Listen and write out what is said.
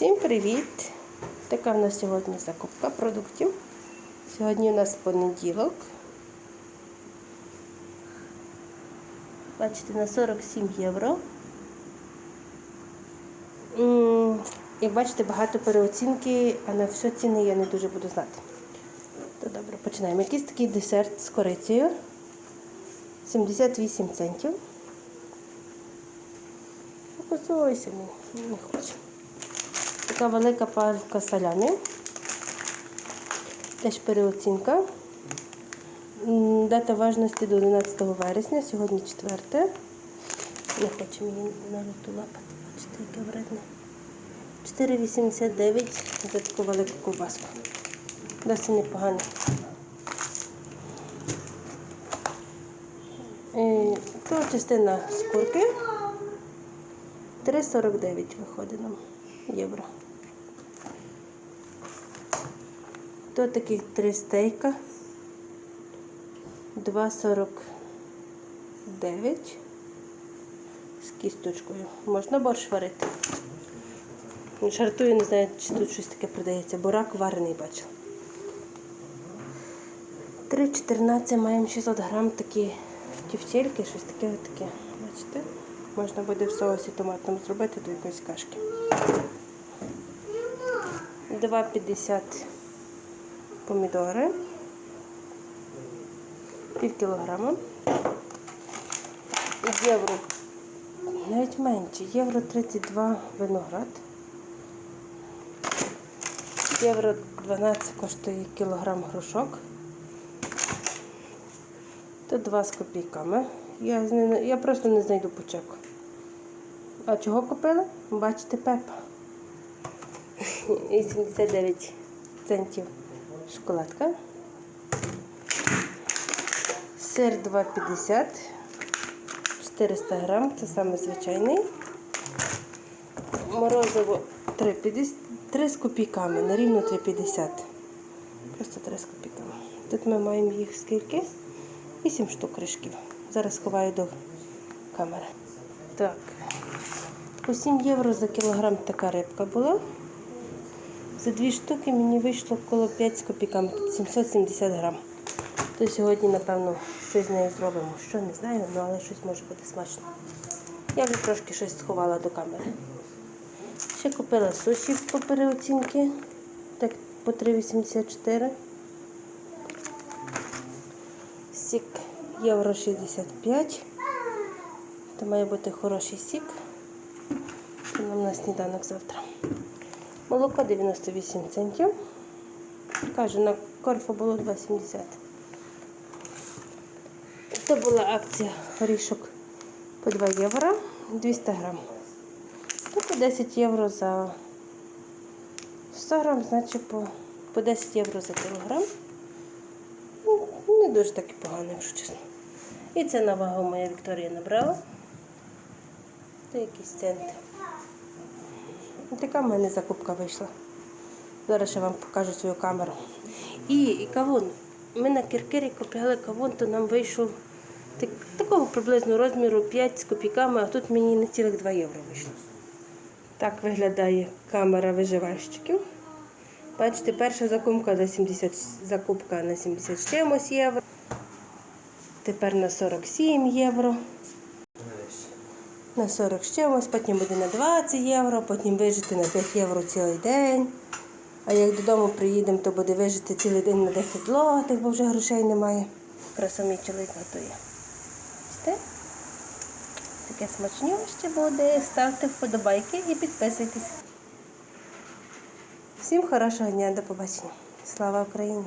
Всім привіт! Така в нас сьогодні закупка продуктів. Сьогодні у нас понеділок. Бачите, на 47 євро. Як бачите, багато переоцінки, а на все ціни я не дуже буду знати. То добре, починаємо. Якийсь такий десерт з корицею. 78 центів. Позойся мені, не хочу. Така велика палька салямі. Теж переоцінка. Дата важності до 11 вересня, сьогодні 4. Не хочу мені навіть ту лапати. Бачите, яке вредне. 4,89 за таку велику ковбаску. Досить непогано. Е, То частина скурки. 3,49 виходить нам євро. То таких три стейка. 2,49 з кісточкою. Можна борщ варити. Жартую, не знаю, чи тут щось таке продається. Бурак варений бачила. 3,14 маємо 600 грам такі тівтєльки, щось таке таке. Бачите? Можна буде в соусі томатному зробити до якоїсь кашки. 2,50 помідори. Пів кілограма. Євро. Навіть менше. Євро 32 виноград. Євро 12 коштує кілограм грушок. То 2 з копійками. Я, не- я просто не знайду по чеку. А чого купила? Бачите, пепа. І 79 центів шоколадка. Сир 2,50. 400 грам, це саме звичайний. Морозиво 3,50. 3 з копійками, на рівно 3,50. Просто 3 з копійками. Тут ми маємо їх скільки? 8 штук кришків. Зараз ховаю до камери. Так. По 7 євро за кілограм така рибка була. За дві штуки мені вийшло коло 5 з копійками, 770 грам. То сьогодні, напевно, щось з нею зробимо. Що не знаю, ну, але щось може бути смачно. Я вже трошки щось сховала до камери. Ще купила суші по переоцінки. Так, по 3,84. Сік євро 65. Це має бути хороший сік. Нам на сніданок завтра. Молоко 98 центів. Каже, на корфу було 2,70. Це була акція горішок по 2 євро 200 грам. Тобто 10 євро за 100 грам, значить по, по 10 євро за кілограм. Ну, не дуже таки погано, якщо чесно. І це на вагу моя Вікторія набрала. Це якісь центи. І така в мене закупка вийшла. Зараз я вам покажу свою камеру. І, і кавун. Ми на Кіркирі купили кавун, то нам вийшов так, такого приблизно розміру 5 з копійками, а тут мені не цілих 2 євро вийшло. Так виглядає камера виживальщиків. Бачите, перша закупка на 70, закупка на 70 з чимось євро. Тепер на 47 євро. На 40 з чимось, потім буде на 20 євро, потім вижити на 5 євро цілий день. А як додому приїдемо, то буде вижити цілий день на 10 злотих, бо вже грошей немає. Красо мій чоловік готує. Бачите? Таке смачніше буде. Ставте вподобайки і підписуйтесь. Всім хорошого дня, до побачення. Слава Україні!